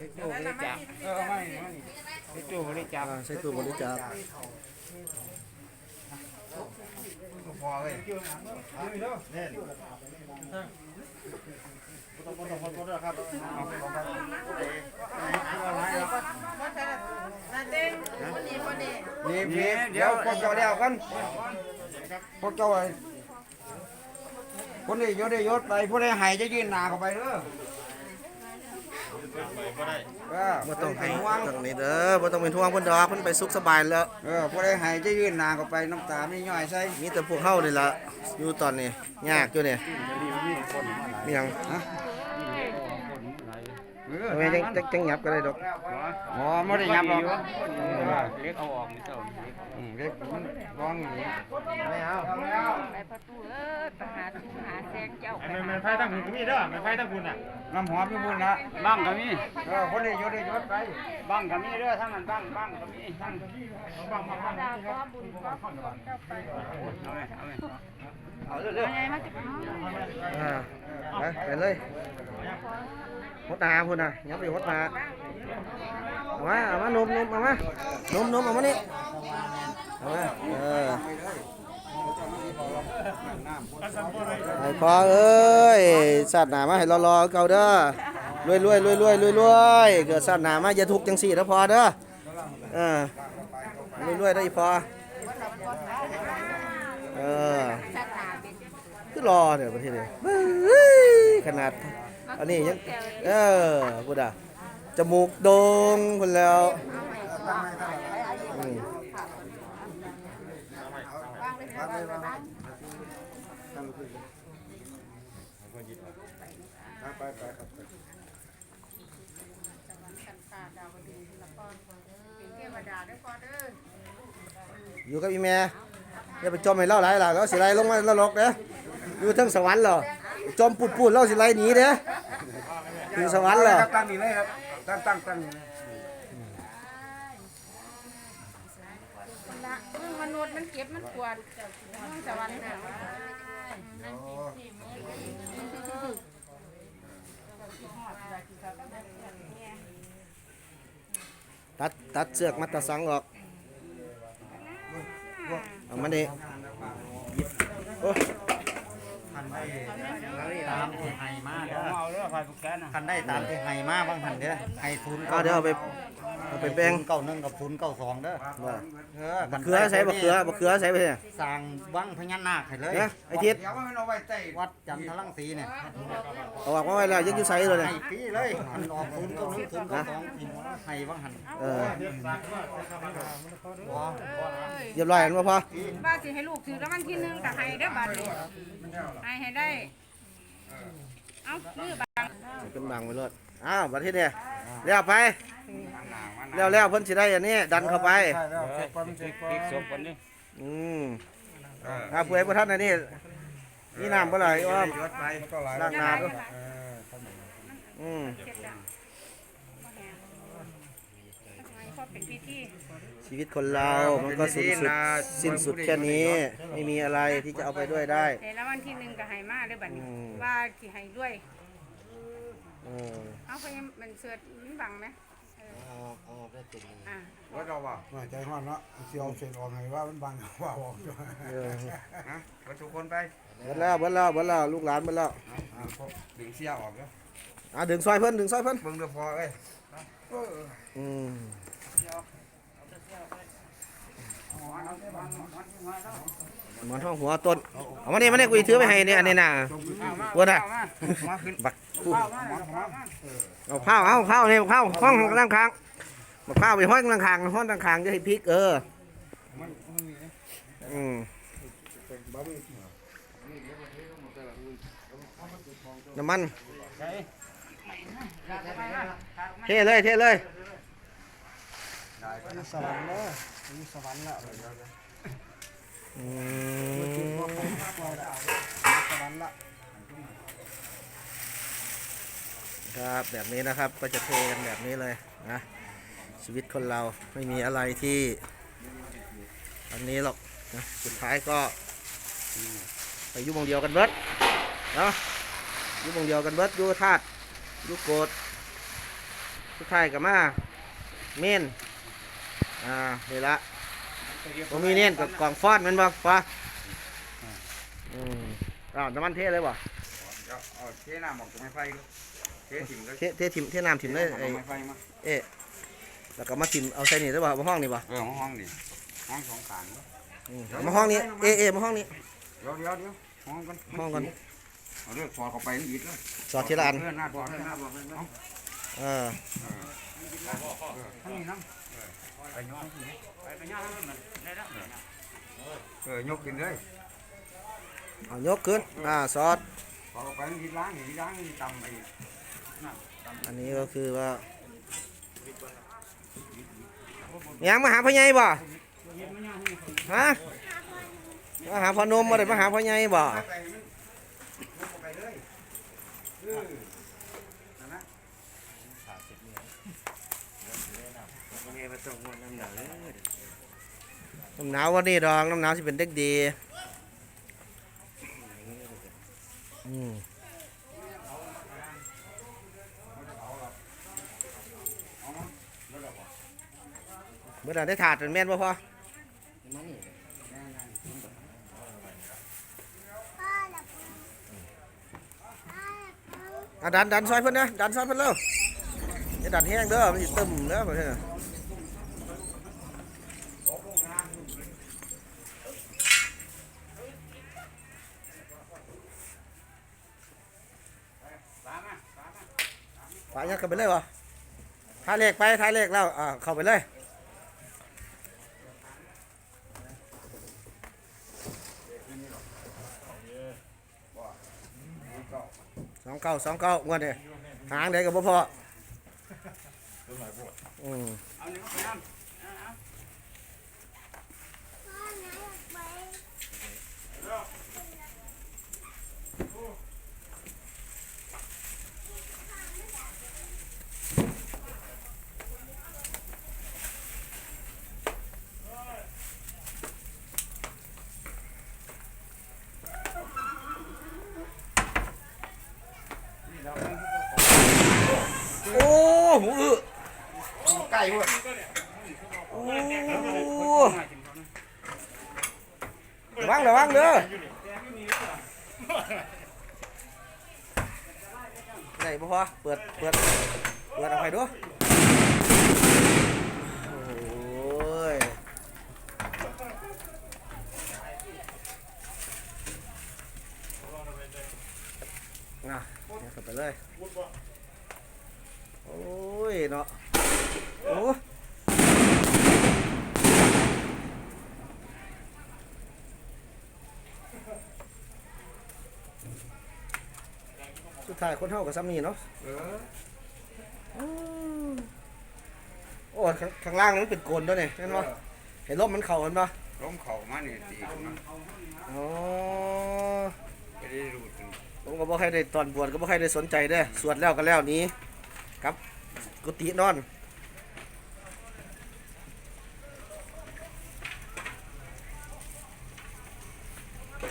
ตู้บริจาคเออไม่ไม่ใส่ตู้บริจาคอ่าใช้ตู้บริจาคพอเลยนี่พี่เดี๋ยวพวกเจ้าเดียวกันพวกเจ้าไอ้คนนี้ยศได้ยศไปผู้ใดหายจะยื่นหนาเข้าไปเด้อ เออบ่ต้องให้ให้ห่วงตรงนี้เด้อบ่ต้องเป็นห่วงเพิ่นดอกเพิ่นไปสุขสบายแล้ว เออผู้ใดใหายจะยื่นหน้าเข้าไปน้ำตาไม่ย่อยใส่มีแต่พวกเฮานี่ล่ะอยู่ตอนนี้ยากอยู่นี่มีหยังฮะเออ ทำไมจังจังจังหยับก็ได้ดอกอ๋อไม่ได้ยับหรอกเล็กเอาออกนี่เจ้าอืมเด็กมันร้องอยู่นี่ไม่เอาไปประตูเอ้ยไปหาตู้หาแซงเจ้าไปไม่หาไม่ไฟตั้งคุณก็มีเด้อไม่ไฟตั้งคุณอะน้ำหอมพี่บุญละบ้างก็มีเออคนนี้ยศได้ยศไปบ้างก็มีเด้อทั้งนั้นบ้างบ้างก็มีทั้งดาวก็บุญก็ขอบคุณเจ้าไปเอาไหมเอาไหมเอาเรื่อยอะไรมาจากน้องอ่าไปไปเลยหดหนาพุ่นน่ะยับไปหดหนาเอามาเอามานมนมเอามานมนมเอามานี่เอามาเออไอ้พอเอ้ยสัตว์หนามาให้รอๆเก่าเด้อรวยรวยรวยรวยรวยรวยเกิดสัตว์หนามาอย่าทุกข์จังสี่นะพอเด้อเออรวยรวยได้อีพอเออคือรอเนี่ยประเทศนี้เฮ้ยขนาด อันนี้ยังเออพูดอะจมูกโด่งคนแล้วอืมไปไปครับเป็นเทวดาด้วยพ่อเด้ออยู่กับอีแม่อย่าไปจมให้เล่าหลายหล่ะแล้วสิไล่ลงมานรกเด้ออยู่เทั้งสวรรค์เหรอจมปุดปุดๆเล่าสิไล่หนีเด้อ ถึงสวรรค์เหรอตั้งนี่เลยครับตั้งตั้งตั้งละมึงมนุษย์มันเก็บมันปวดมึงสวรรค์น่ะตัดตัดเสือกมัดตะสังออกเอามาดิโอ้ คันได้ตาม ที่ให้มาเด้อเอาเด้อไฟผูกแขนนะคันได้ตามที่ให้มาบางหันเด้อให้ศูนย์เอาเดี๋ยวเอาไปเอาไปแบ่งเก้าหนึ่งกับศูนย์เก้าสองเด้อว่าเออบักเขือใส่บักเขือบักเขือใส่ไปเนี่ยสร้างวังพญานาคให้เลยเนี่ยไอ้ทิศเดี๋ยวมันเอาไว้ใต้วัดจันทรังสีเนี่ยเอาออกมาไว้แล้วยังอยู่ใส่เลยเนี่ยให้ปีเลยมันออกศูนย์เก้าหนึ่งศูนย์เก้าสองพิมพ์ให้บางหันเออว้าเรียบร้อยแล้วบ่พอว่าสิให้ลูกถือแล้ววันที่หนึ่งก็ให้ได้อบัดนี้ให้ให้ได้ เอามือบังเป็นบางไปรถอ้าวประเทศเนี่ยเลี้ยวไปเลี้ยวเลี้ยวเพิ่นสิได้อันนี้ดันเข้าไปพลิกศพคนนี้อืมอ่าเผู้ใดบ่ทันอันนี้นี่น้ำเมื่อไหร่อ้อมยศไหลล้างน้ำด้วยอืม เจ็ดจ้ะให้พ่อเป็นพิธีชีวิตคนเรา มันก็สิ้นสุดสิ้นสุดแค่นี้ ไม่มีอะไรที่จะเอาไปด้วยได้แต่ละวันที่หนึ่งก็ให้มาได้อบัดนี้อืมว่าสิให้ด้วยเออเอาไปยังมันเสือมันบังไหมเอออะว่าเราว่าว่าใจห้อนเนาะเสียวเสร็จออกไงว่ามันบังว่าออกจ้ะเออฮะประทุกคนไปเบิดแล้วเบิดแล้วเบิดแล้วลูกหลานเบิดแล้วอ่าพวกดึงเสียออกแล้วอะดึงซอยเพิ่นดึงซอยเพิ่นเบิ่งเดือพอเอ้ย อืม หมอนทองหัวต้นเอามานี่มานี่กูสิถือไปให้เนี่ยอันนี้น่ะวัวน่ะมาขึ้นบักกูเอาข้าวเอาข้าวนี่ข้าวห้องข้างข้างบักข้าวไปห้องข้างข้างห้องข้างข้างจะให้พริกเอออืมน้ำมันเทเลยเทเลยสวรรค์เนาะมีสวรรค์ละอืมสว ครับแบบนี้นะครับก็จะเทกันแบบนี้เลยนะชีวิตคนเราไม่มีอะไรที่ อันนี้หรอกนะสุดท้ายก็ไปยุ่วงเดียวกันเบิดเนาะอยุ่วงเดียวกันเบิดยุ่ธาตุยุ่โกดสุดท้ายก็มาเมนอ่านี่ละ ผมมีเน้นกับกล่องฟอดแมันบ่ฟ้าอืมอ้าวน้ำมันเทเลยบ่เอาเอาเทน้ำออกจากไม้ไฟดูเทถิ่มเลยเทเททิมเทน้ำทิมเลยไอ้ไม้ไฟมาเอ๊ะแล้วก็มาทิมเอาใส่นี่ได้บ่มาห้องนี่บ่เออห้องนี่ห้องสองกลางเด้ออืมเอามาห้องนี้เอ๊ะเอ๊ะมาห้องนี้เดี๋ยวเดี๋ยวเดี๋ยวห้องกันห้องก่อนเอาเลือกสอดเข้าไปนี่อีกเลยสอดทีละอันเพื่อนหน้าบอกหน้าบอกเลยเอา เออท่านนี้น้ำเออยกกินเลยเอายกขึ้นอ่าซอสพอเข้าไปนี่ล้างนี่ล้างนี่ตำไปอันนี้ก็คือว่ายังมาหาพ่อใหญ่บ่ฮะมาหาพ่อนมมาได้มาหาพ่อใหญ่บ่ ไปมันยกเข้าไปเลยเออนั่นนะ ต้องน้ำหนาวน้ำหนาววันนี้ดองน้ำหนาวสิเป็นเด็กดีอืมเมื่อไหร่ได้ถาดเป็นแม่นบ่พออะดันดันซอยเพิ่นนะดันซอยเพิ่นเร็วอย่าดันแห้งเด้อมันสิตึมเด้อบ่ใช่นายยัดเข้าไปเลยวะท้ายเลขไปท้ายเลขแล้วอ่าเข้าไปเลยสองเก้าสองเก้างวดเนี่ยหางเด็กกับพ่ออืมโอ้หูอื้อ ใกล้เว้ย โอ้ระ วังระวังเด้อไหนบ่พอเปิดเปิดเปิดเอาไปดูโอ้ยน่ะเนี่ยเข้าไปเลย โอ้ยเนาะ โอ้ สุดท้ายคนเฮากับซ้ำนี่เนาะเอออืมโอ้ข้างข้างล่างนั้นเป็นโกนด้วยเนี่ยเห็นปะเห็นลมมันเข่าเห็นปะล้มเข่ามานี่ตีกันนะอ๋อไม่ได้รูดกันผมก็บ่ใครได้ตอนบวชก็บ่ใครได้สนใจเด้อสวดแล้วก็แล้วหนี้ครับ กุฏินอน